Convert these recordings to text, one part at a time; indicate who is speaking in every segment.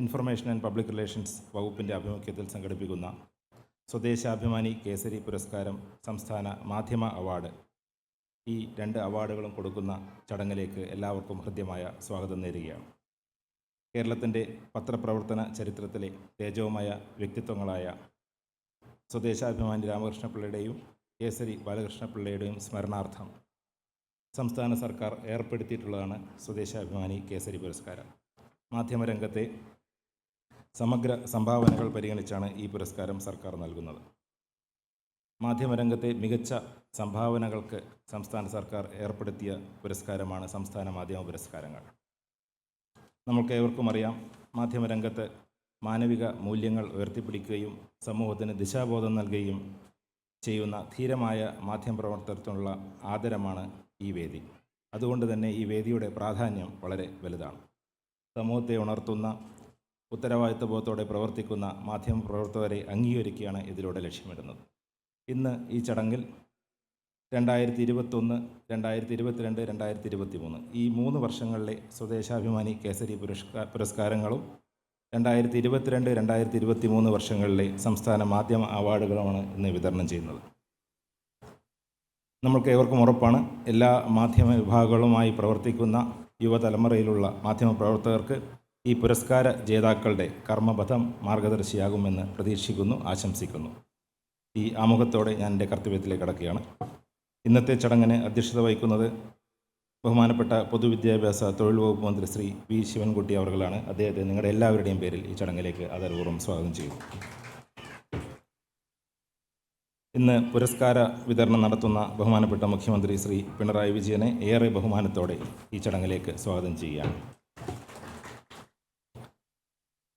Speaker 1: Information and public relations വകുപ്പിന്റെ ആഭിമുഖ്യത്തിൽ സംഘടിപ്പിക്കുന്ന സ്വദേശാഭിമാനി കേസരി പുരസ്കാരം സംസ്ഥാന മാധ്യമ അവാർഡ്. ഈ രണ്ട് അവാർഡുകളും കൊടുക്കുന്ന ചടങ്ങിലേക്ക് എല്ലാവർക്കും ഹൃദ്യമായ സ്വാഗതം നേരുകയാണ്. കേരളത്തിന്റെ പത്രപ്രവർത്തന ചരിത്രത്തിലെ തേജവുമായ വ്യക്തിത്വങ്ങളായ സ്വദേശാഭിമാനി രാമകൃഷ്ണപിള്ളയുടെയും കേസരി ബാലകൃഷ്ണപിള്ളയുടെയും സ്മരണാർത്ഥം സംസ്ഥാന സർക്കാർ ഏർപ്പെടുത്തിയിട്ടുള്ളതാണ് സ്വദേശാഭിമാനി കേസരി പുരസ്കാരം. മാധ്യമരംഗത്തെ സമഗ്ര സംഭാവനകൾ പരിഗണിച്ചാണ് ഈ പുരസ്കാരം സർക്കാർ നൽകുന്നത്. മാധ്യമരംഗത്തെ മികച്ച സംഭാവനകൾക്ക് സംസ്ഥാന സർക്കാർ ഏർപ്പെടുത്തിയ പുരസ്കാരമാണ് സംസ്ഥാന മാധ്യമ പുരസ്കാരങ്ങൾ. നമുക്ക് ഏവർക്കും അറിയാം മാധ്യമരംഗത്ത് മാനവിക മൂല്യങ്ങൾ ഉയർത്തിപ്പിടിക്കുകയും സമൂഹത്തിന് ദിശാബോധം നൽകുകയും ചെയ്യുന്ന ധീരമായ മാധ്യമപ്രവർത്തനത്തിനുള്ള ആദരമാണ് ഈ വേദി. അതുകൊണ്ട് തന്നെ ഈ വേദിയുടെ പ്രാധാന്യം വളരെ വലുതാണ്. സമൂഹത്തെ ഉണർത്തുന്ന ഉത്തരവാദിത്വബോധത്തോടെ പ്രവർത്തിക്കുന്ന മാധ്യമ പ്രവർത്തകരെ അംഗീകരിക്കുകയാണ് ഇതിലൂടെ ലക്ഷ്യമിടുന്നത്. ഇന്ന് ഈ ചടങ്ങിൽ രണ്ടായിരത്തി ഇരുപത്തൊന്ന് രണ്ടായിരത്തി ഇരുപത്തിരണ്ട് രണ്ടായിരത്തി ഇരുപത്തി മൂന്ന് ഈ മൂന്ന് വർഷങ്ങളിലെ സ്വദേശാഭിമാനി കേസരി പുരസ്കാര പുരസ്കാരങ്ങളും രണ്ടായിരത്തി ഇരുപത്തിരണ്ട് രണ്ടായിരത്തി ഇരുപത്തി മൂന്ന് വർഷങ്ങളിലെ സംസ്ഥാന മാധ്യമ അവാർഡുകളുമാണ് ഇന്ന് വിതരണം ചെയ്യുന്നത്. നമ്മൾക്ക് ഏവർക്കും ഉറപ്പാണ് എല്ലാ മാധ്യമ വിഭാഗങ്ങളുമായി പ്രവർത്തിക്കുന്ന യുവതലമുറയിലുള്ള മാധ്യമ പ്രവർത്തകർക്ക് ഈ പുരസ്കാര ജേതാക്കളുടെ കർമ്മപഥം മാർഗദർശിയാകുമെന്ന് പ്രതീക്ഷിക്കുന്നു ആശംസിക്കുന്നു. ഈ ആമുഖത്തോടെ ഞാൻ എന്റെ കർത്തവ്യത്തിലേക്ക് കടക്കുകയാണ്. ഇന്നത്തെ ചടങ്ങിന് അധ്യക്ഷത വഹിക്കുന്നത് ബഹുമാനപ്പെട്ട പൊതുവിദ്യാഭ്യാസ തൊഴിൽ വകുപ്പ് മന്ത്രി ശ്രീ വി ശിവൻകുട്ടി അവർകളാണ്. അദ്ദേഹത്തെ നിങ്ങളുടെ എല്ലാവരുടെയും പേരിൽ ഈ ചടങ്ങിലേക്ക് ആദരപൂർവം സ്വാഗതം ചെയ്യുന്നു. ഇന്ന് പുരസ്കാര വിതരണം നടത്തുന്ന ബഹുമാനപ്പെട്ട മുഖ്യമന്ത്രി ശ്രീ പിണറായി വിജയനെ ഏറെ ബഹുമാനത്തോടെ ഈ ചടങ്ങിലേക്ക് സ്വാഗതം ചെയ്യുകയാണ്.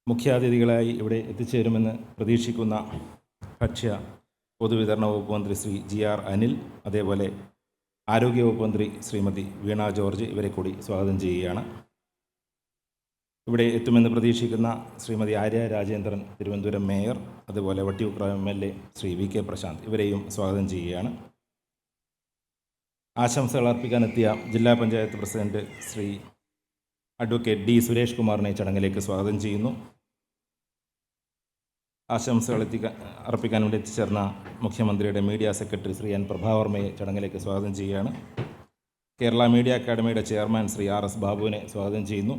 Speaker 1: മുഖ്യാതിഥികളായി ഇവിടെ എത്തിച്ചേരുമെന്ന് പ്രതീക്ഷിക്കുന്ന ഭക്ഷ്യ പൊതുവിതരണ വകുപ്പ് മന്ത്രി ശ്രീ ജി ആർ അനിൽ അതേപോലെ ആരോഗ്യവകുപ്പ് മന്ത്രി ശ്രീമതി വീണ ജോർജ് ഇവരെ കൂടി സ്വാഗതം ചെയ്യുകയാണ്. ഇവിടെ എത്തുമെന്ന് പ്രതീക്ഷിക്കുന്ന ശ്രീമതി ആര്യ രാജേന്ദ്രൻ തിരുവനന്തപുരം മേയർ അതുപോലെ Vattiyoorkavu M L A Shri V K Prashanth ഇവരെയും സ്വാഗതം ചെയ്യുകയാണ്. ആശംസകൾ അർപ്പിക്കാനെത്തിയ ജില്ലാ panchayat president Shri advocate D Suresh കുമാറിനെ ചടങ്ങിലേക്ക് സ്വാഗതം ചെയ്യുന്നു. ആശംസകൾ എത്തിക്കാൻ അർപ്പിക്കാൻ വേണ്ടി എത്തിച്ചേർന്ന മുഖ്യമന്ത്രിയുടെ മീഡിയ സെക്രട്ടറി ശ്രീ എൻ പ്രഭാവർമ്മയെ ചടങ്ങിലേക്ക് സ്വാഗതം ചെയ്യുകയാണ്. കേരള മീഡിയ അക്കാദമിയുടെ ചെയർമാൻ ശ്രീ ആർ എസ് ബാബുവിനെ സ്വാഗതം ചെയ്യുന്നു.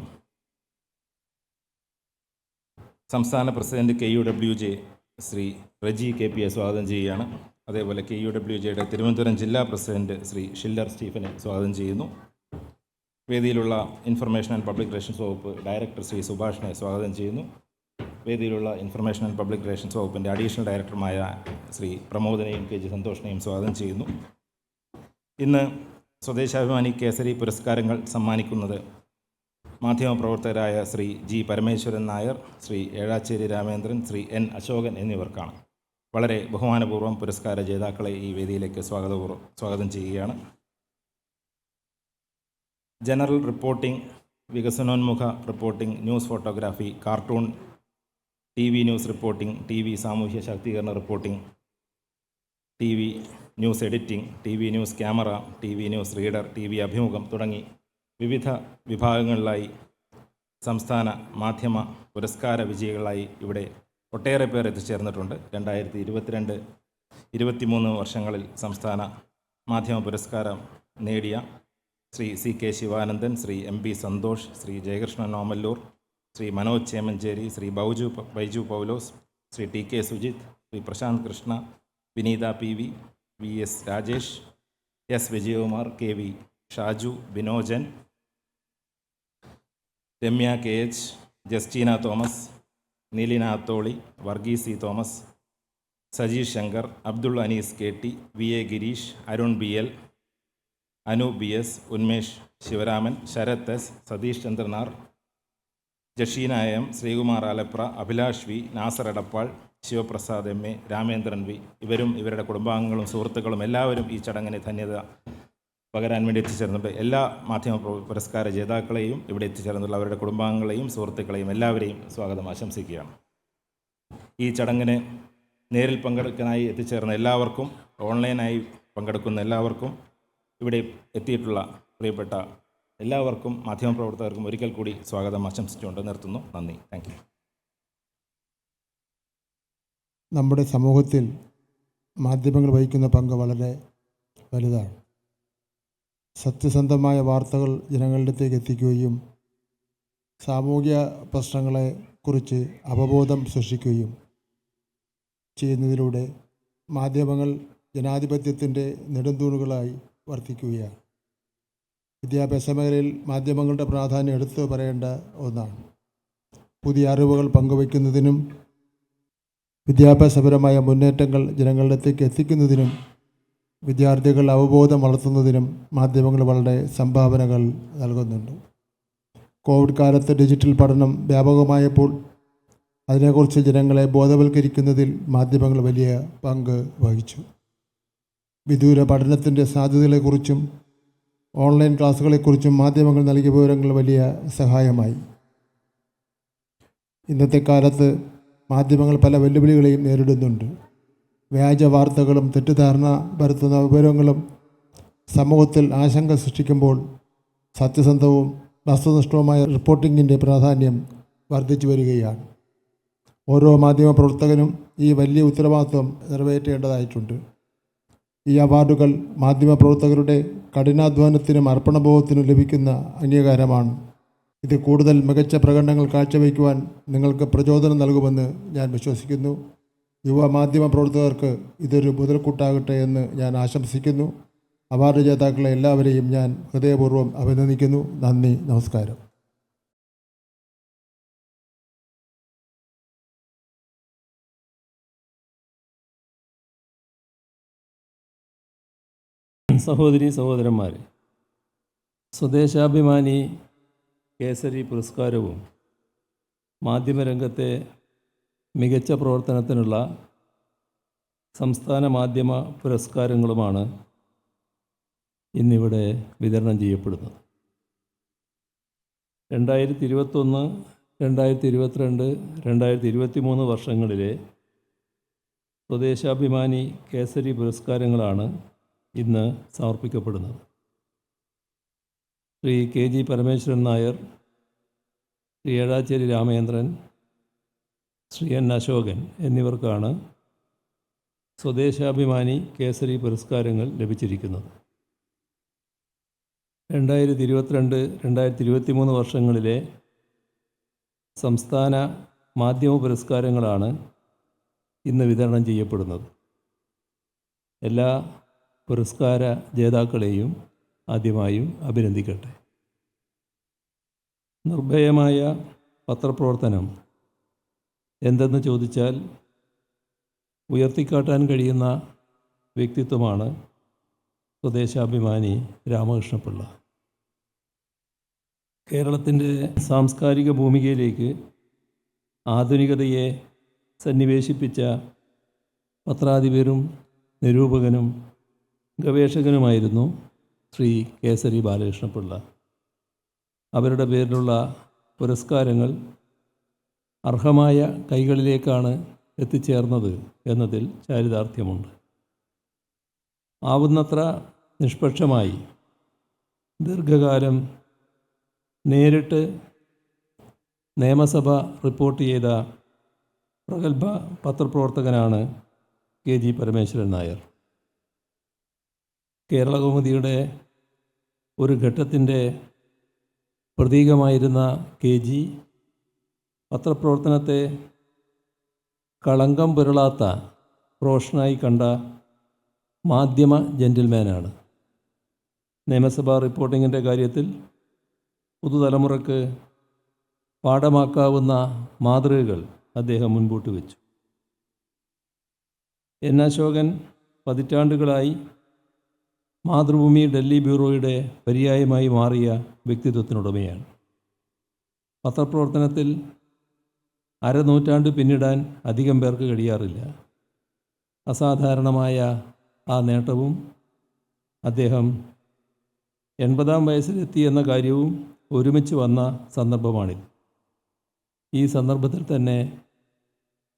Speaker 1: സംസ്ഥാന president K U W J Shri Reji K പിയെ സ്വാഗതം ചെയ്യുകയാണ്. അതേപോലെ കെ യു ഡബ്ല്യു ജെയുടെ തിരുവനന്തപുരം ജില്ലാ പ്രസിഡന്റ് ശ്രീ ഷില്ലർ സ്റ്റീഫനെ സ്വാഗതം ചെയ്യുന്നു. വേദിയിലുള്ള ഇൻഫർമേഷൻ ആൻഡ് പബ്ലിക് റിലേഷൻസ് വകുപ്പ് ഡയറക്ടർ ശ്രീ സുഭാഷിനെ സ്വാഗതം ചെയ്യുന്നു. വേദിയിലുള്ള ഇൻഫർമേഷൻ ആൻഡ് പബ്ലിക് റിലേഷൻസ് വകുപ്പിന്റെ അഡീഷണൽ ഡയറക്ടറുമായ ശ്രീ പ്രമോദനെയും കെ ജി സന്തോഷിനെയും സ്വാഗതം ചെയ്യുന്നു. ഇന്ന് സ്വദേശാഭിമാനി കേസരി പുരസ്കാരങ്ങൾ സമ്മാനിക്കുന്നത് മാധ്യമപ്രവർത്തകരായ ശ്രീ ജി പരമേശ്വരൻ നായർ ശ്രീ ഏഴാച്ചേരി രാമേന്ദ്രൻ ശ്രീ എൻ അശോകൻ എന്നിവർക്കാണ്. വളരെ ബഹുമാനപൂർവം പുരസ്കാര ജേതാക്കളെ ഈ വേദിയിലേക്ക് സ്വാഗതപൂർവം സ്വാഗതം ചെയ്യുകയാണ്. General reporting വികസനോന്മുഖ reporting news photography cartoon T V news reporting T V സാമൂഹ്യ ശാക്തീകരണ reporting T V news editing T V news camera T V news reader T V അഭിമുഖം തുടങ്ങി വിവിധ വിഭാഗങ്ങളിലായി സംസ്ഥാന മാധ്യമ പുരസ്കാര വിജയികളായി ഇവിടെ ഒട്ടേറെ പേർ എത്തിച്ചേർന്നിട്ടുണ്ട്. രണ്ടായിരത്തി ഇരുപത്തിരണ്ട് ഇരുപത്തിമൂന്ന് വർഷങ്ങളിൽ സംസ്ഥാന മാധ്യമ പുരസ്കാരം നേടിയ Shri C K Sivanandan Shri M P Santhosh Shri Jayakrishnan Omallur Shri Manoj Chemancheri Shri ബൗജു Baiju Paulose Shri T K Sujith Shri Prashanth Krishna Vineetha P V V S Rajesh S Vijayakumar K V Shaju Binojan Ramya K H Justina Thomas Neelina Atholi Varghese C Thomas Sajeesh Shankar Abdul Anees K T V A Gireesh Arun B L Anu B S Unmesh Sivaraman Sarath S Satheesh Chandranar Jasheena M Sreekumar Alapra Abhilash V Nasar Edappal Sivaprasad M A Ramendran V. ഇവരും ഇവരുടെ കുടുംബാംഗങ്ങളും സുഹൃത്തുക്കളും എല്ലാവരും ഈ ചടങ്ങിന് ധന്യത പകരാൻ വേണ്ടി എത്തിച്ചേർന്നുണ്ട് എല്ലാ മാധ്യമ പുരസ്കാര ജേതാക്കളെയും ഇവിടെ എത്തിച്ചേർന്നുള്ള അവരുടെ കുടുംബാംഗങ്ങളെയും സുഹൃത്തുക്കളെയും എല്ലാവരെയും സ്വാഗതം ആശംസിക്കുകയാണ്. ഈ ചടങ്ങിന് നേരിൽ പങ്കെടുക്കാനായി എത്തിച്ചേർന്ന എല്ലാവർക്കും ഓൺലൈനായി പങ്കെടുക്കുന്ന എല്ലാവർക്കും ഇവിടെ എത്തിയിട്ടുള്ള പ്രിയപ്പെട്ട എല്ലാവർക്കും മാധ്യമപ്രവർത്തകർക്കും ഒരിക്കൽ കൂടി സ്വാഗതം ആശംസിച്ചുകൊണ്ട് നിർത്തുന്നു. നന്ദി. താങ്ക്
Speaker 2: നമ്മുടെ സമൂഹത്തിൽ മാധ്യമങ്ങൾ വഹിക്കുന്ന പങ്ക് വളരെ വലുതാണ്. സത്യസന്ധമായ വാർത്തകൾ ജനങ്ങളിലേക്ക് എത്തിക്കുകയും സാമൂഹിക പ്രശ്നങ്ങളെ കുറിച്ച് അവബോധം സൃഷ്ടിക്കുകയും ചെയ്യുന്നതിലൂടെ മാധ്യമങ്ങൾ ജനാധിപത്യത്തിന്റെ നെടുന്തൂണുകളായി വർത്തിക്കുകയാണ് വിദ്യാഭ്യാസ മേഖലയിൽ മാധ്യമങ്ങളുടെ പ്രാധാന്യം എടുത്തു പറയേണ്ട ഒന്നാണ്. പുതിയ അറിവുകൾ പങ്കുവയ്ക്കുന്നതിനും വിദ്യാഭ്യാസപരമായ മുന്നേറ്റങ്ങൾ ജനങ്ങളിലേക്ക് എത്തിക്കുന്നതിനും വിദ്യാർത്ഥികൾ അവബോധം വളർത്തുന്നതിനും മാധ്യമങ്ങൾ വളരെ സംഭാവനകൾ നൽകുന്നുണ്ട്. കോവിഡ് കാലത്ത് ഡിജിറ്റൽ പഠനം വ്യാപകമായപ്പോൾ അതിനെക്കുറിച്ച് ജനങ്ങളെ ബോധവൽക്കരിക്കുന്നതിൽ മാധ്യമങ്ങൾ വലിയ പങ്ക് വഹിച്ചു. വിദൂര പഠനത്തിന്റെ സാധ്യതകളെക്കുറിച്ചും ഓൺലൈൻ ക്ലാസ്സുകളെക്കുറിച്ചും മാധ്യമങ്ങൾ നൽകിയ വിവരങ്ങൾ വലിയ സഹായമായി. ഇന്നത്തെ കാലത്ത് മാധ്യമങ്ങൾ പല വെല്ലുവിളികളെയും നേരിടുന്നുണ്ട്. വ്യാജ വാർത്തകളും തെറ്റിദ്ധാരണ വരുത്തുന്ന വിവരങ്ങളും സമൂഹത്തിൽ ആശങ്ക സൃഷ്ടിക്കുമ്പോൾ സത്യസന്ധവും വസ്തുനിഷ്ഠവുമായ റിപ്പോർട്ടിങ്ങിന്റെ പ്രാധാന്യം വർദ്ധിച്ചു വരികയാണ്. ഓരോ മാധ്യമ പ്രവർത്തകനും ഈ വലിയ ഉത്തരവാദിത്വം നിറവേറ്റേണ്ടതായിട്ടുണ്ട്. ഈ അവാർഡുകൾ മാധ്യമപ്രവർത്തകരുടെ കഠിനാധ്വാനത്തിനും അർപ്പണബോധത്തിനും ലഭിക്കുന്ന അംഗീകാരമാണ്. ഇത് കൂടുതൽ മികച്ച പ്രകടനങ്ങൾ കാഴ്ചവെക്കുവാൻ നിങ്ങൾക്ക് പ്രചോദനം നൽകുമെന്ന് ഞാൻ വിശ്വസിക്കുന്നു. യുവ മാധ്യമ പ്രവർത്തകർക്ക് ഇതൊരു മുതൽക്കൂട്ടാകട്ടെ എന്ന് ഞാൻ ആശംസിക്കുന്നു. അവാർഡ് ജേതാക്കളെ എല്ലാവരെയും ഞാൻ ഹൃദയപൂർവം അഭിനന്ദിക്കുന്നു. നന്ദി നമസ്കാരം.
Speaker 3: സഹോദരി സഹോദരന്മാരെ സ്വദേശാഭിമാനി കേസരി പുരസ്കാരവും മാധ്യമരംഗത്തെ മികച്ച പ്രവർത്തനത്തിനുള്ള സംസ്ഥാന മാധ്യമ പുരസ്കാരങ്ങളുമാണ് ഇന്നിവിടെ വിതരണം ചെയ്യപ്പെടുന്നത്. രണ്ടായിരത്തി ഇരുപത്തൊന്ന് രണ്ടായിരത്തി ഇരുപത്തിരണ്ട് രണ്ടായിരത്തി ഇരുപത്തി മൂന്ന് വർഷങ്ങളിലെ സ്വദേശാഭിമാനി കേസരി പുരസ്കാരങ്ങളാണ് ഇന്ന് സമർപ്പിക്കപ്പെടുന്നത്. Shri K G Parameswaran Nair Shri Ezhacheri Ramendran Shri N Ashokan എന്നിവർക്കാണ് സ്വദേശാഭിമാനി കേസരി പുരസ്കാരങ്ങൾ ലഭിച്ചിരിക്കുന്നത്. രണ്ടായിരത്തി ഇരുപത്തിരണ്ട് രണ്ടായിരത്തി ഇരുപത്തി മൂന്ന് വർഷങ്ങളിലെ സംസ്ഥാന മാധ്യമ പുരസ്കാരങ്ങളാണ് ഇന്ന് വിതരണം ചെയ്യപ്പെടുന്നത്. എല്ലാ പുരസ്കാര ജേതാക്കളെയും ആദ്യമായും അഭിനന്ദിക്കട്ടെ. നിർഭയമായ പത്രപ്രവർത്തനം എന്തെന്ന് ചോദിച്ചാൽ ഉയർത്തിക്കാട്ടാൻ കഴിയുന്ന വ്യക്തിത്വമാണ് സ്വദേശാഭിമാനി രാമകൃഷ്ണപിള്ള. കേരളത്തിന്റെ സാംസ്കാരിക ഭൂമികയിലേക്ക് ആധുനികതയെ സന്നിവേശിപ്പിച്ച പത്രാധിപരും നിരൂപകനും ഗവേഷകനുമായിരുന്നു ശ്രീ കേസരി ബാലകൃഷ്ണപിള്ള. അവരുടെ പേരിലുള്ള പുരസ്കാരങ്ങൾ അർഹമായ കൈകളിലേക്കാണ് എത്തിച്ചേർന്നത് എന്നതിൽ ചാരിതാർത്ഥ്യമുണ്ട്. ആവുന്നത്ര നിഷ്പക്ഷമായി ദീർഘകാലം നേരിട്ട് നിയമസഭ റിപ്പോർട്ട് ചെയ്ത പ്രഗത്ഭ പത്രപ്രവർത്തകനാണ് കെ ജി പരമേശ്വരൻ നായർ. കേരളകൗമുദിയുടെ ഒരു ഘട്ടത്തിന്റെ പ്രതീകമായിരുന്ന കെ ജി പത്രപ്രവർത്തനത്തെ കളങ്കം പുരളാത്ത പ്രൊഫഷനായി കണ്ട മാധ്യമ ജെന്റിൽമാനാണ്. നിയമസഭാ റിപ്പോർട്ടിങ്ങിന്റെ കാര്യത്തിൽ പുതുതലമുറക്ക് പാഠമാക്കാവുന്ന മാതൃകകൾ അദ്ദേഹം മുൻപോട്ട് വെച്ചു. എൻ അശോകൻ പതിറ്റാണ്ടുകളായി മാതൃഭൂമി ഡൽഹി ബ്യൂറോയുടെ പര്യായമായി മാറിയ വ്യക്തിത്വത്തിനുടമയാണ്. പത്രപ്രവർത്തനത്തിൽ അരനൂറ്റാണ്ട് പിന്നിടാൻ അധികം പേർക്ക് കഴിയാറില്ല. അസാധാരണമായ ആ നേട്ടവും അദ്ദേഹം എൺപതാം വയസ്സിലെത്തി എന്ന കാര്യവും ഒരുമിച്ച് വന്ന സന്ദർഭമാണിത്. ഈ സന്ദർഭത്തിൽ തന്നെ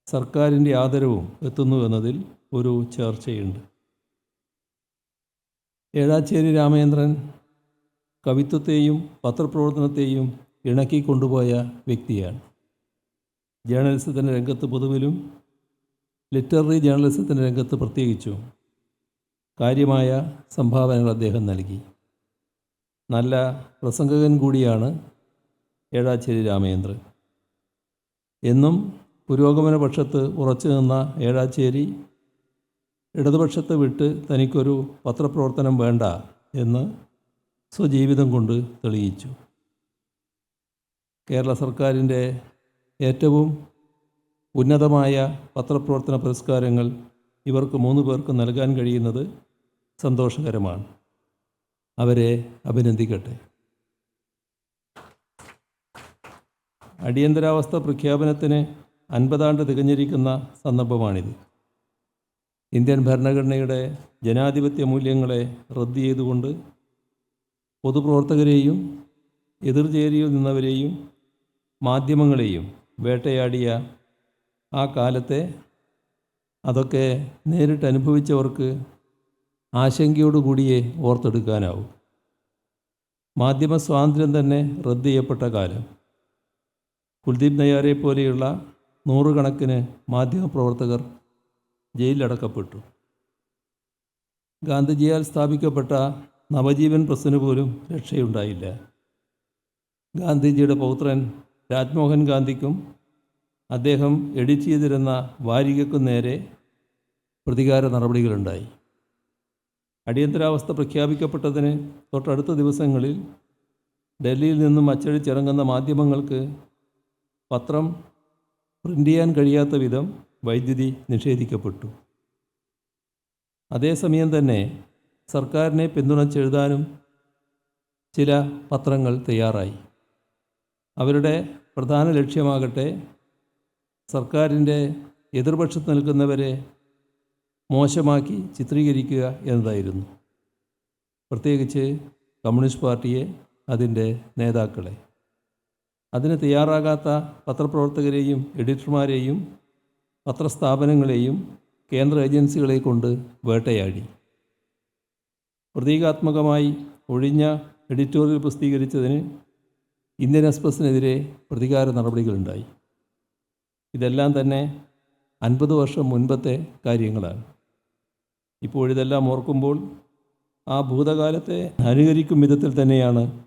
Speaker 3: സർക്കാരിന്റെ ആദരവും എത്തുന്നു എന്നതിൽ ഒരു ചർച്ചയുണ്ട്. ഏഴാച്ചേരി രാമചന്ദ്രൻ കവിത്വത്തെയും പത്രപ്രവർത്തനത്തെയും ഇണക്കി കൊണ്ടുപോയ വ്യക്തിയാണ്. ജേർണലിസത്തിന്റെ രംഗത്ത് പൊതുവിലും ലിറ്റററി ജേർണലിസത്തിന്റെ രംഗത്ത് പ്രത്യേകിച്ചും കാര്യമായ സംഭാവനകൾ അദ്ദേഹം നൽകി. നല്ല പ്രസംഗകൻ കൂടിയാണ് ഏഴാച്ചേരി രാമചന്ദ്രൻ. എന്നും പുരോഗമന പക്ഷത്ത് ഉറച്ചു നിന്ന ഏഴാച്ചേരി ഇടതുപക്ഷത്തെ വിട്ട് തനിക്കൊരു പത്രപ്രവർത്തനം വേണ്ട എന്ന് സ്വജീവിതം കൊണ്ട് തെളിയിച്ചു. കേരള സർക്കാരിന്റെ ഏറ്റവും ഉന്നതമായ പത്രപ്രവർത്തന പുരസ്കാരങ്ങൾ ഇവർക്ക് മൂന്ന് പേർക്ക് നൽകാൻ കഴിയുന്നത് സന്തോഷകരമാണ്. അവരെ അഭിനന്ദിക്കട്ടെ. അടിയന്തരാവസ്ഥ പ്രഖ്യാപനത്തിന് അൻപതാണ്ട് തികഞ്ഞിരിക്കുന്ന സന്ദർഭമാണിത്. ഇന്ത്യൻ ഭരണഘടനയുടെ ജനാധിപത്യ മൂല്യങ്ങളെ റദ്ദ് ചെയ്തുകൊണ്ട് പൊതുപ്രവർത്തകരെയും എതിർചേരിയിൽ നിന്നവരെയും മാധ്യമങ്ങളെയും വേട്ടയാടിയ ആ കാലത്തെ അതൊക്കെ നേരിട്ട് അനുഭവിച്ചവർക്ക് ആശങ്കയോടുകൂടിയേ ഓർത്തെടുക്കാനാവും. മാധ്യമ സ്വാതന്ത്ര്യം തന്നെ റദ്ദ് ചെയ്യപ്പെട്ട കാലം. കുൽദീപ് നയ്യാരെ പോലെയുള്ള നൂറുകണക്കിന് മാധ്യമപ്രവർത്തകർ ജയിലിലടക്കപ്പെട്ടു. ഗാന്ധിജിയാൽ സ്ഥാപിക്കപ്പെട്ട നവജീവൻ പ്രസ്സിന് പോലും രക്ഷയുണ്ടായില്ല. ഗാന്ധിജിയുടെ പൗത്രൻ രാജ്മോഹൻ ഗാന്ധിക്കും അദ്ദേഹം എഡിറ്റ് ചെയ്തിരുന്ന വാരികയ്ക്കും നേരെ പ്രതികാര നടപടികളുണ്ടായി. അടിയന്തരാവസ്ഥ പ്രഖ്യാപിക്കപ്പെട്ടതിന് തൊട്ടടുത്ത ദിവസങ്ങളിൽ ഡൽഹിയിൽ നിന്നും അച്ചടിച്ചിറങ്ങുന്ന മാധ്യമങ്ങൾക്ക് പത്രം പ്രിന്റ് ചെയ്യാൻ കഴിയാത്ത വിധം വൈദ്യുതി നിഷേധിക്കപ്പെട്ടു. അതേസമയം തന്നെ സർക്കാരിനെ പിന്തുണച്ചെഴുതാനും ചില പത്രങ്ങൾ തയ്യാറായി. അവരുടെ പ്രധാന ലക്ഷ്യമാകട്ടെ സർക്കാരിന്റെ എതിർപക്ഷത്ത് നിൽക്കുന്നവരെ മോശമാക്കി ചിത്രീകരിക്കുക എന്നതായിരുന്നു. പ്രത്യേകിച്ച് കമ്മ്യൂണിസ്റ്റ് പാർട്ടിയെ അതിന്റെ നേതാക്കളെ. അതിന് തയ്യാറാകാത്ത പത്രപ്രവർത്തകരെയും എഡിറ്റർമാരെയും പത്രസ്ഥാപനങ്ങളെയും കേന്ദ്ര ഏജൻസികളെ കൊണ്ട് വേട്ടയാടി. പ്രതീകാത്മകമായി ഒഴിഞ്ഞ എഡിറ്റോറിയൽ പ്രസിദ്ധീകരിച്ചതിന് ഇന്ത്യൻ എക്സ്പ്രസിനെതിരെ പ്രതികാര നടപടികളുണ്ടായി. ഇതെല്ലാം തന്നെ അൻപത് വർഷം മുൻപത്തെ കാര്യങ്ങളാണ്. ഇപ്പോഴിതെല്ലാം ഓർക്കുമ്പോൾ ആ ഭൂതകാലത്തെ അനുകരിക്കും വിധത്തിൽ തന്നെയാണ്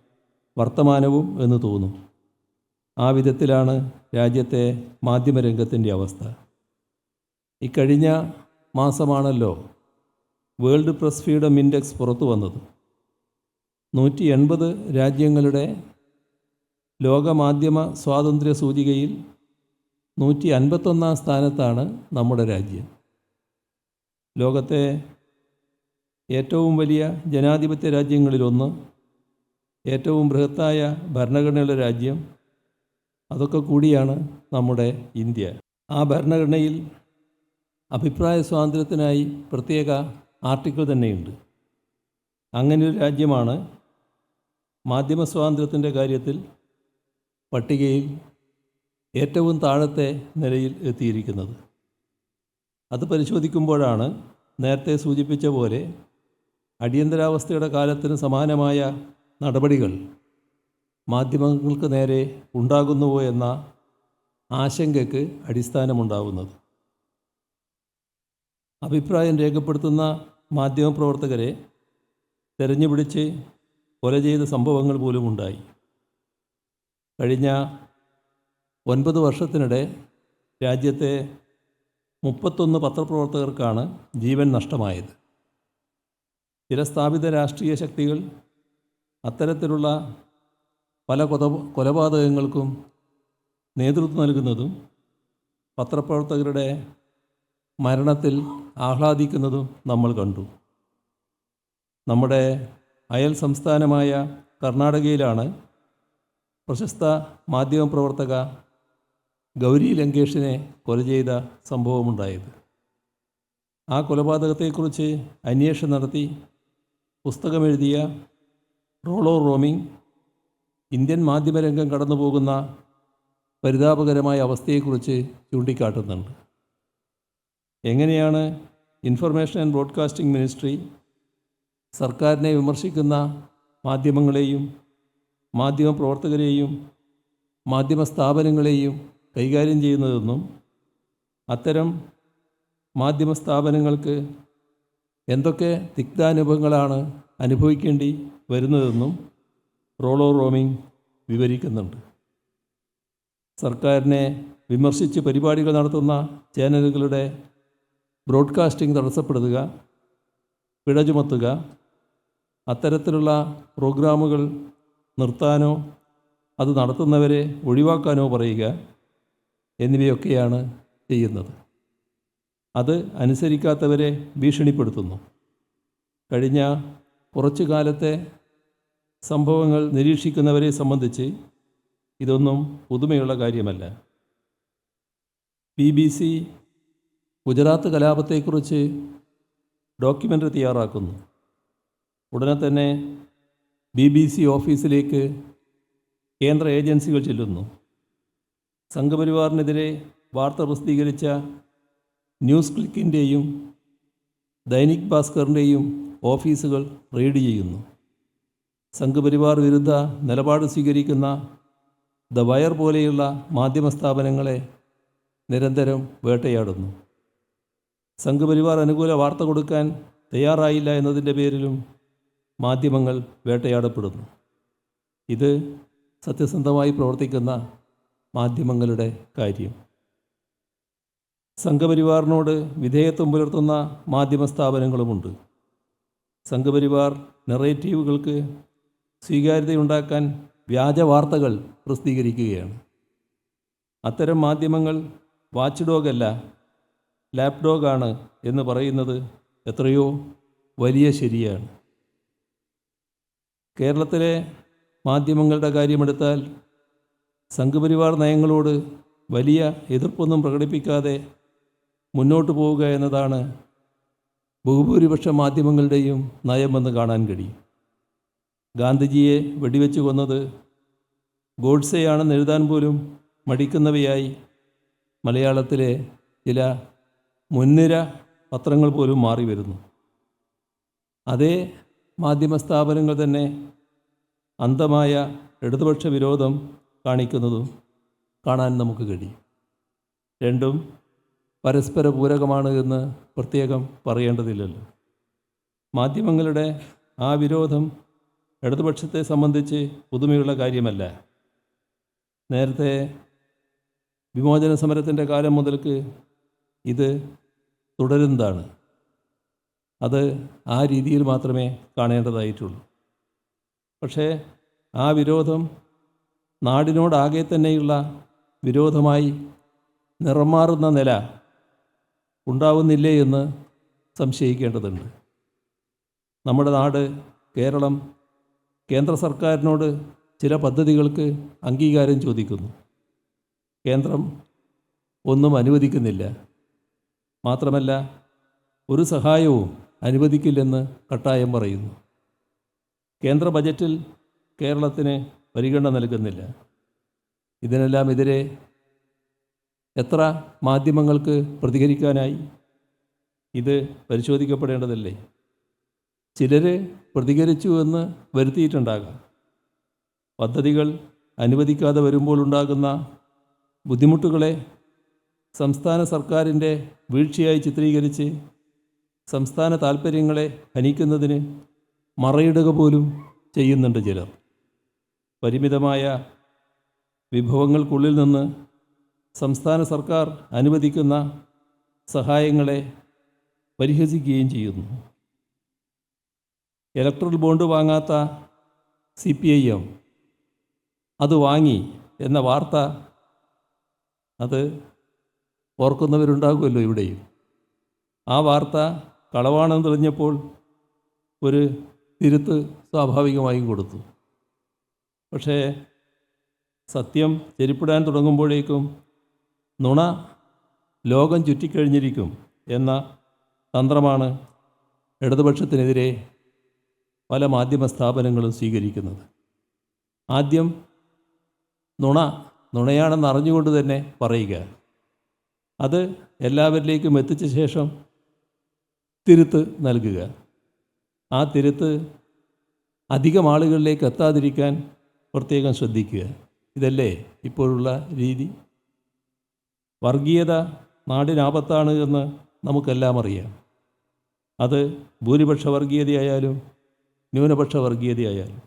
Speaker 3: വർത്തമാനവും എന്ന് തോന്നും. ആ വിധത്തിലാണ് രാജ്യത്തെ മാധ്യമരംഗത്തിന്റെ അവസ്ഥ. ഇക്കഴിഞ്ഞ മാസമാണല്ലോ വേൾഡ് പ്രസ് ഫ്രീഡം ഇൻഡെക്സ് പുറത്തു വന്നത്. നൂറ്റി എൺപത് രാജ്യങ്ങളുടെ ലോകമാധ്യമ സ്വാതന്ത്ര്യ സൂചികയിൽ നൂറ്റി അൻപത്തൊന്നാം സ്ഥാനത്താണ് നമ്മുടെ രാജ്യം. ലോകത്തെ ഏറ്റവും വലിയ ജനാധിപത്യ രാജ്യങ്ങളിലൊന്ന് ഏറ്റവും ബൃഹത്തായ ഭരണഘടനയുള്ള രാജ്യം അതൊക്കെ കൂടിയാണ് നമ്മുടെ ഇന്ത്യ. ആ ഭരണഘടനയിൽ അഭിപ്രായ സ്വാതന്ത്ര്യത്തിനായി പ്രത്യേക ആർട്ടിക്കിൾ തന്നെയുണ്ട്. അങ്ങനെ ഒരു രാജ്യമാണ് മാധ്യമ സ്വാതന്ത്ര്യത്തിന്റെ കാര്യത്തിൽ പട്ടികയിൽ ഏറ്റവും താഴത്തെ നിലയിൽ എത്തിയിരിക്കുന്നത്. അത് പരിശോധിക്കുമ്പോഴാണ് നേരത്തെ സൂചിപ്പിച്ച പോലെ അടിയന്തരാവസ്ഥയുടെ കാലത്തിന് സമാനമായ നടപടികൾ മാധ്യമങ്ങൾക്ക് നേരെ ഉണ്ടാകുന്നുവോ എന്ന ആശങ്കയ്ക്ക് അടിസ്ഥാനമുണ്ടാകുന്നത് അഭിപ്രായം രേഖപ്പെടുത്തുന്ന മാധ്യമപ്രവർത്തകരെ തെരഞ്ഞുപിടിച്ച് കൊല ചെയ്ത സംഭവങ്ങൾ പോലും ഉണ്ടായി. കഴിഞ്ഞ ഒൻപത് വർഷത്തിനിടെ രാജ്യത്തെ മുപ്പത്തൊന്ന് പത്രപ്രവർത്തകർക്കാണ് ജീവൻ നഷ്ടമായത്. ചില സ്ഥാപിത രാഷ്ട്രീയ ശക്തികൾ അത്തരത്തിലുള്ള പല കൊത കൊലപാതകങ്ങൾക്കും നേതൃത്വം നൽകുന്നതും പത്രപ്രവർത്തകരുടെ മരണത്തിൽ ആഹ്ലാദിക്കുന്നതും നമ്മൾ കണ്ടു. നമ്മുടെ അയൽ സംസ്ഥാനമായ കർണാടകയിലാണ് പ്രശസ്ത മാധ്യമപ്രവർത്തക ഗൗരി ലങ്കേഷിനെ കൊല ചെയ്ത സംഭവമുണ്ടായത്. ആ കൊലപാതകത്തെക്കുറിച്ച് അന്വേഷണം നടത്തി പുസ്തകമെഴുതിയ റോളോ റോമിംഗ് ഇന്ത്യൻ മാധ്യമരംഗം കടന്നുപോകുന്ന പരിതാപകരമായ അവസ്ഥയെക്കുറിച്ച് ചൂണ്ടിക്കാട്ടുന്നുണ്ട്. എങ്ങനെയാണ് ഇൻഫർമേഷൻ ആൻഡ് ബ്രോഡ്കാസ്റ്റിംഗ് മിനിസ്ട്രി സർക്കാരിനെ വിമർശിക്കുന്ന മാധ്യമങ്ങളെയും മാധ്യമ പ്രവർത്തകരെയും മാധ്യമ സ്ഥാപനങ്ങളെയും കൈകാര്യം ചെയ്യുന്നതെന്നും അത്തരം മാധ്യമ സ്ഥാപനങ്ങൾക്ക് എന്തൊക്കെ തിക്താനുഭവങ്ങളാണ് അനുഭവിക്കേണ്ടി വരുന്നതെന്നും റോളോ റോമിംഗ് വിവരിക്കുന്നുണ്ട്. സർക്കാരിനെ വിമർശിച്ച് പരിപാടികൾ നടത്തുന്ന ചാനലുകളുടെ ബ്രോഡ്കാസ്റ്റിംഗ് തടസ്സപ്പെടുത്തുക പിഴ ചുമത്തുക അത്തരത്തിലുള്ള പ്രോഗ്രാമുകൾ നിർത്താനോ അത് നടത്തുന്നവരെ ഒഴിവാക്കാനോ പറയുക എന്നിവയൊക്കെയാണ് ചെയ്യുന്നത്. അത് അനുസരിക്കാത്തവരെ ഭീഷണിപ്പെടുത്തുന്നു. കഴിഞ്ഞ കുറച്ചു കാലത്തെ സംഭവങ്ങൾ നിരീക്ഷിക്കുന്നവരെ സംബന്ധിച്ച് ഇതൊന്നും പുതുമയുള്ള കാര്യമല്ല. ബി ബി സി ഗുജറാത്ത് കലാപത്തെക്കുറിച്ച് ഡോക്യുമെന്ററി തയ്യാറാക്കുന്നു. ഉടനെ തന്നെ ബി ബി സി ഓഫീസിലേക്ക് കേന്ദ്ര ഏജൻസികൾ ചെല്ലുന്നു. സംഘപരിവാറിനെതിരെ വാർത്ത പ്രസിദ്ധീകരിച്ച ന്യൂസ് ക്ലിക്കിന്റെയും ദൈനിക് ഭാസ്കറിന്റെയും ഓഫീസുകൾ റെയ്ഡ് ചെയ്യുന്നു. സംഘപരിവാർ വിരുദ്ധ നിലപാട് സ്വീകരിക്കുന്ന ദ വയർ പോലെയുള്ള മാധ്യമ സ്ഥാപനങ്ങളെ നിരന്തരം വേട്ടയാടുന്നു. സംഘപരിവാർ അനുകൂല വാർത്ത കൊടുക്കാൻ തയ്യാറായില്ല എന്നതിന്റെ പേരിലും മാധ്യമങ്ങൾ വേട്ടയാടപ്പെടുന്നു. ഇത് സത്യസന്ധമായി പ്രവർത്തിക്കുന്ന മാധ്യമങ്ങളുടെ കാര്യം. സംഘപരിവാറിനോട് വിധേയത്വം പുലർത്തുന്ന മാധ്യമ സ്ഥാപനങ്ങളുമുണ്ട്. സംഘപരിവാർ നെറേറ്റീവുകൾക്ക് സ്വീകാര്യതയുണ്ടാക്കാൻ വ്യാജ വാർത്തകൾ പ്രസിദ്ധീകരിക്കുകയാണ്. അത്തരം മാധ്യമങ്ങൾ വാച്ച് ഡോഗല്ല ലാപ് ഡോഗാണ് എന്ന് പറയുന്നത് എത്രയോ വലിയ ശരിയാണ്. കേരളത്തിലെ മാധ്യമങ്ങളുടെ കാര്യമെടുത്താൽ സംഘപരിവാർ നയങ്ങളോട് വലിയ എതിർപ്പൊന്നും പ്രകടിപ്പിക്കാതെ മുന്നോട്ട് പോവുക എന്നതാണ് ബഹുഭൂരിപക്ഷ മാധ്യമങ്ങളുടെയും നയമെന്ന് കാണാൻ കഴിയും. ഗാന്ധിജിയെ വെടിവെച്ച് കൊന്നത് ഗോഡ്സെയാണെന്ന് എഴുതാൻ പോലും മടിക്കുന്നവയായി മലയാളത്തിലെ ചില മുൻനിര പത്രങ്ങൾ പോലും മാറി വരുന്നു. അതേ മാധ്യമ സ്ഥാപനങ്ങൾ തന്നെ അന്തമായ ഇടതുപക്ഷ വിരോധം കാണിക്കുന്നതും കാണാൻ നമുക്ക് കഴിയും. രണ്ടും പരസ്പര പൂരകമാണ് എന്ന് പ്രത്യേകം പറയേണ്ടതില്ലല്ലോ. മാധ്യമങ്ങളുടെ ആ വിരോധം ഇടതുപക്ഷത്തെ സംബന്ധിച്ച് പുതുമയുള്ള കാര്യമല്ല. നേരത്തെ വിമോചന സമരത്തിന്റെ കാലം മുതൽക്ക് ഇത് തുടരുന്നതാണ് അത് ആ രീതിയിൽ മാത്രമേ കാണേണ്ടതായിട്ടുള്ളൂ. പക്ഷേ ആ വിരോധം നാടിനോടാകെ തന്നെയുള്ള വിരോധമായി നിറമാറുന്ന നില ഉണ്ടാവുന്നില്ലേ എന്ന് സംശയിക്കേണ്ടതുണ്ട്. നമ്മുടെ നാട് കേരളം കേന്ദ്ര സർക്കാരിനോട് ചില പദ്ധതികൾക്ക് അംഗീകാരം ചോദിക്കുന്നു. കേന്ദ്രം ഒന്നും അനുവദിക്കുന്നില്ല. മാത്രമല്ല ഒരു സഹായവും അനുവദിക്കില്ലെന്ന് കട്ടായം പറയുന്നു. കേന്ദ്ര ബജറ്റിൽ കേരളത്തിന് പരിഗണന നൽകുന്നില്ല. ഇതിനെല്ലാം എതിരെ എത്ര മാധ്യമങ്ങൾക്ക് പ്രതികരിക്കാനായി? ഇത് പരിശോധിക്കപ്പെടേണ്ടതല്ലേ? ചിലർ പ്രതികരിച്ചു എന്ന് വരുത്തിയിട്ടുണ്ടാകാം. പദ്ധതികൾ അനുവദിക്കാതെ വരുമ്പോൾ ഉണ്ടാകുന്ന ബുദ്ധിമുട്ടുകളെ സംസ്ഥാന സർക്കാരിന്റെ വീഴ്ചയായി ചിത്രീകരിച്ച് സംസ്ഥാന താൽപ്പര്യങ്ങളെ ഹനിക്കുന്നതിന് മറയിടുക പോലും ചെയ്യുന്നുണ്ട് ചിലർ. പരിമിതമായ വിഭവങ്ങൾക്കുള്ളിൽ നിന്ന് സംസ്ഥാന സർക്കാർ അനുവദിക്കുന്ന സഹായങ്ങളെ പരിഹസിക്കുകയും ചെയ്യുന്നു. ഇലക്ട്രൽ ബോണ്ട് വാങ്ങാത്ത സി പി ഐ എം അത് വാങ്ങി എന്ന വാർത്ത അത് ഓർക്കുന്നവരുണ്ടാകുമല്ലോ ഇവിടെയും. ആ വാർത്ത കളവാണെന്ന് തെളിഞ്ഞപ്പോൾ ഒരു തിരുത്ത് സ്വാഭാവികമായും കൊടുത്തു. പക്ഷേ സത്യം ചെരിപ്പിടാൻ തുടങ്ങുമ്പോഴേക്കും നുണ ലോകം ചുറ്റിക്കഴിഞ്ഞിരിക്കും എന്ന തന്ത്രമാണ് ഇടതുപക്ഷത്തിനെതിരെ പല മാധ്യമ സ്ഥാപനങ്ങളും സ്വീകരിക്കുന്നത്. ആദ്യം നുണ നുണയാണെന്ന് അറിഞ്ഞുകൊണ്ട് തന്നെ പറയുക. അത് എല്ലാവരിലേക്കും എത്തിച്ച ശേഷം തിരുത്ത് നൽകുക. ആ തിരുത്ത് അധികം ആളുകളിലേക്ക് എത്താതിരിക്കാൻ പ്രത്യേകം ശ്രദ്ധിക്കുക. ഇതല്ലേ ഇപ്പോഴുള്ള രീതി? വർഗീയത നാടിനാപത്താണ് എന്ന് നമുക്കെല്ലാം അറിയാം. അത് ഭൂരിപക്ഷ വർഗീയതയായാലും ന്യൂനപക്ഷ വർഗീയതയായാലും.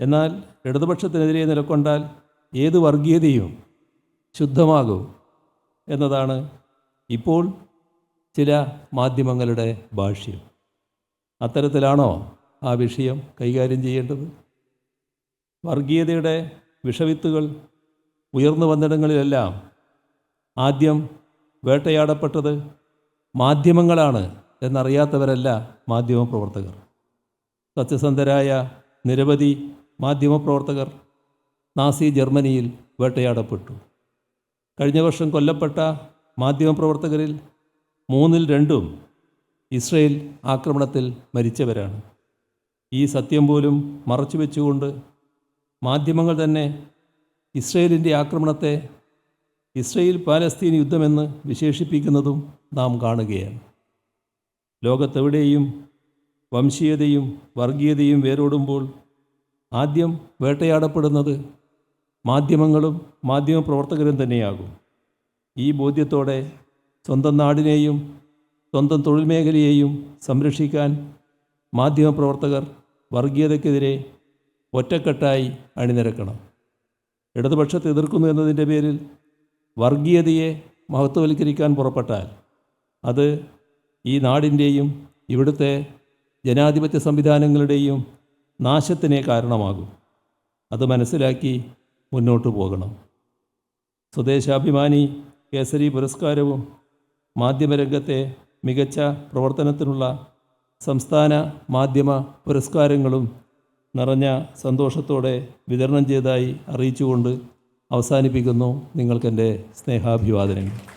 Speaker 3: എന്നാൽ ഇടതുപക്ഷത്തിനെതിരെ നിലക്കൊണ്ടാൽ ഏത് വർഗീയതയും ശുദ്ധമാകും. എന്നതാണ് ഇപ്പോൾ ചില മാധ്യമങ്ങളുടെ ഭാഷ്യം. അത്തരത്തിലാണോ ആ വിഷയം കൈകാര്യം ചെയ്യേണ്ടത്? വർഗീയതയുടെ വിഷവിത്തുകൾ ഉയർന്നു വന്നിടങ്ങളിലെല്ലാം ആദ്യം വേട്ടയാടപ്പെട്ടത് മാധ്യമങ്ങളാണ് എന്നറിയാത്തവരല്ല മാധ്യമപ്രവർത്തകർ. സത്യസന്ധരായ നിരവധി മാധ്യമപ്രവർത്തകർ നാസി ജർമ്മനിയിൽ വേട്ടയാടപ്പെട്ടു. കഴിഞ്ഞ വർഷം കൊല്ലപ്പെട്ട മാധ്യമപ്രവർത്തകരിൽ മൂന്നിൽ രണ്ടും ഇസ്രയേൽ ആക്രമണത്തിൽ മരിച്ചവരാണ്. ഈ സത്യം പോലും മറച്ചു വെച്ചുകൊണ്ട് മാധ്യമങ്ങൾ തന്നെ ഇസ്രയേലിന്റെ ആക്രമണത്തെ ഇസ്രയേൽ പാലസ്തീൻ യുദ്ധമെന്ന് വിശേഷിപ്പിക്കുന്നതും നാം കാണുകയാണ്. ലോകത്തെവിടെയും വംശീയതയും വർഗീയതയും വേരോടുമ്പോൾ ആദ്യം വേട്ടയാടപ്പെടുന്നത് മാധ്യമങ്ങളും മാധ്യമപ്രവർത്തകരും തന്നെയാകും. ഈ ബോധ്യത്തോടെ സ്വന്തം നാടിനെയും സ്വന്തം തൊഴിൽ മേഖലയെയും സംരക്ഷിക്കാൻ മാധ്യമപ്രവർത്തകർ വർഗീയതയ്ക്കെതിരെ ഒറ്റക്കെട്ടായി അണിനിരക്കണം. ഇടതുപക്ഷത്തെ എതിർക്കുന്നു എന്നതിന്റെ പേരിൽ വർഗീയതയെ മഹത്വവൽക്കരിക്കാൻ പുറപ്പെട്ടാൽ അത് ഈ നാടിന്റെയും ഇവിടുത്തെ ജനാധിപത്യ സംവിധാനങ്ങളുടെയും നാശത്തിനെ കാരണമാകും. അത് മനസ്സിലാക്കി മുന്നോട്ട് പോകണം. സ്വദേശാഭിമാനി കേസരി പുരസ്കാരവും മാധ്യമരംഗത്തെ മികച്ച പ്രവർത്തനത്തിനുള്ള സംസ്ഥാന മാധ്യമ പുരസ്കാരങ്ങളും നിറഞ്ഞ സന്തോഷത്തോടെ വിതരണം ചെയ്തതായി അറിയിച്ചുകൊണ്ട് അവസാനിപ്പിക്കുന്നു നിങ്ങൾക്കെന്റെ സ്നേഹാഭിവാദനങ്ങൾ.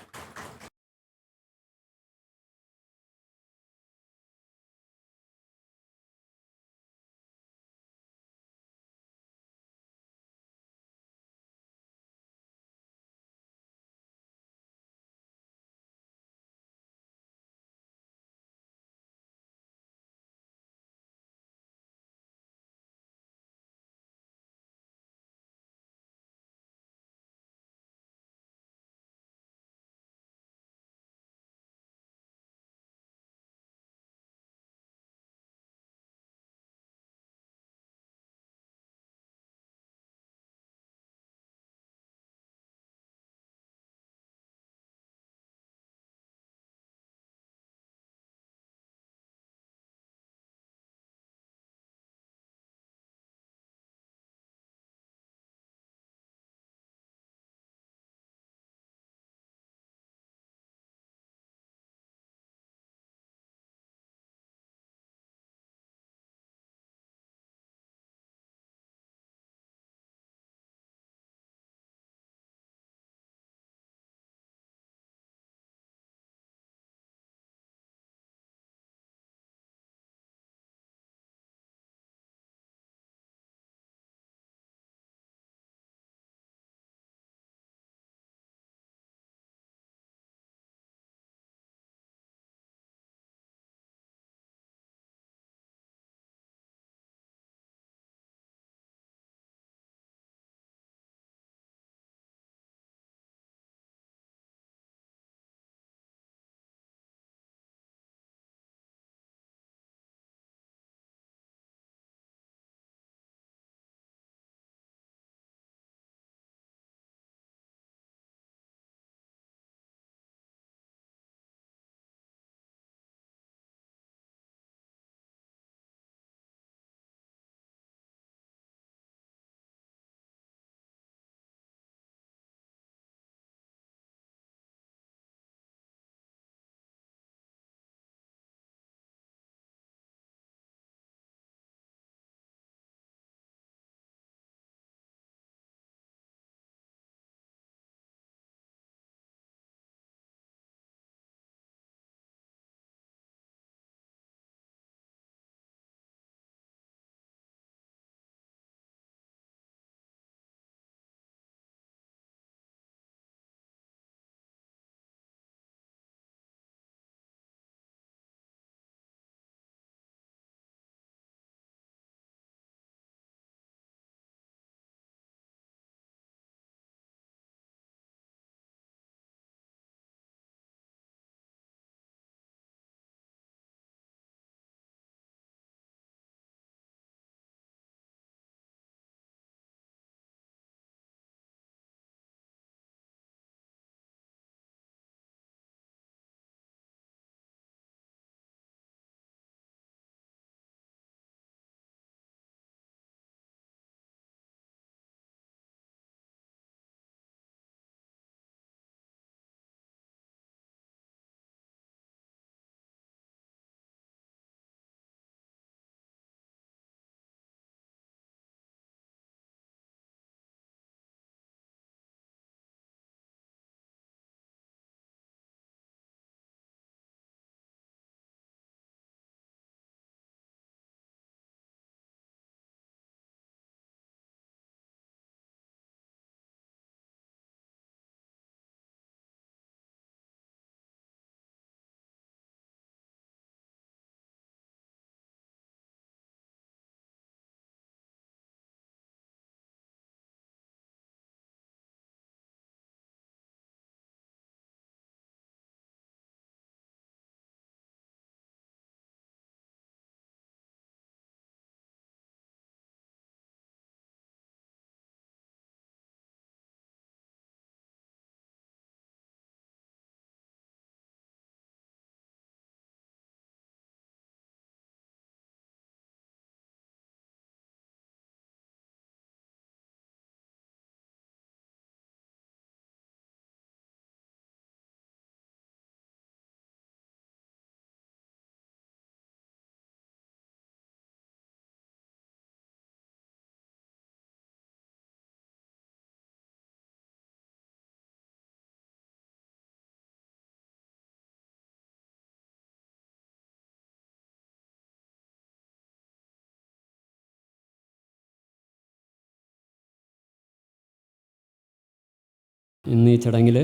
Speaker 4: ഇന്ന് ഈ ചടങ്ങിൽ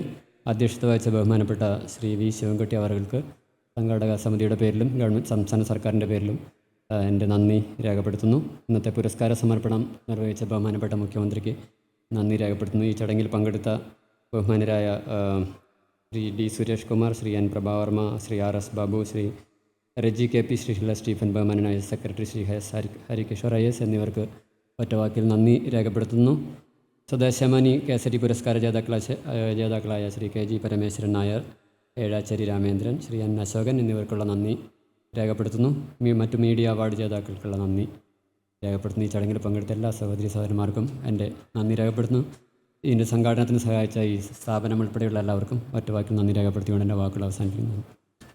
Speaker 4: അധ്യക്ഷത വഹിച്ച ബഹുമാനപ്പെട്ട ശ്രീ വി ശിവൻകുട്ടി അവർക്ക് സംഘാടക സമിതിയുടെ പേരിലും ഗവൺമെന്റ് സംസ്ഥാന സർക്കാരിന്റെ പേരിലും എന്റെ നന്ദി രേഖപ്പെടുത്തുന്നു. ഇന്നത്തെ പുരസ്കാര സമർപ്പണം നിർവഹിച്ച ബഹുമാനപ്പെട്ട മുഖ്യമന്ത്രിക്ക് നന്ദി രേഖപ്പെടുത്തുന്നു. ഈ ചടങ്ങിൽ പങ്കെടുത്ത ബഹുമാനരായ Shri D Suresh Kumar Shri N Prabhavarma Shri R S Babu Shri Reji K P Sreeshila Stephen ബഹുമാനായ secretary Shri S Hari Harikishore I S എന്നിവർക്ക് ഒറ്റവാക്കിൽ നന്ദി രേഖപ്പെടുത്തുന്നു. സ്വദേശാമാനി കേസരി പുരസ്കാര ജേതാക്കളായ ജേതാക്കളായ Shri K G Parameswaran Nair Ezhacheri Ramendran Shri N Ashokan എന്നിവർക്കുള്ള നന്ദി രേഖപ്പെടുത്തുന്നു. മറ്റു മീഡിയ അവാർഡ് ജേതാക്കൾക്കുള്ള നന്ദി രേഖപ്പെടുത്തുന്നു. ഈ ചടങ്ങിൽ പങ്കെടുത്ത എല്ലാ സഹോദരി സഹോദരന്മാർക്കും എന്റെ നന്ദി രേഖപ്പെടുത്തുന്നു. ഇതിന്റെ സംഘാടനത്തിന് സഹായിച്ച ഈ സ്ഥാപനം ഉൾപ്പെടെയുള്ള എല്ലാവർക്കും ഒറ്റവാക്കിൽ നന്ദി രേഖപ്പെടുത്തിക്കൊണ്ട് എന്റെ വാക്കുകൾ അവസാനിപ്പിക്കുന്നു.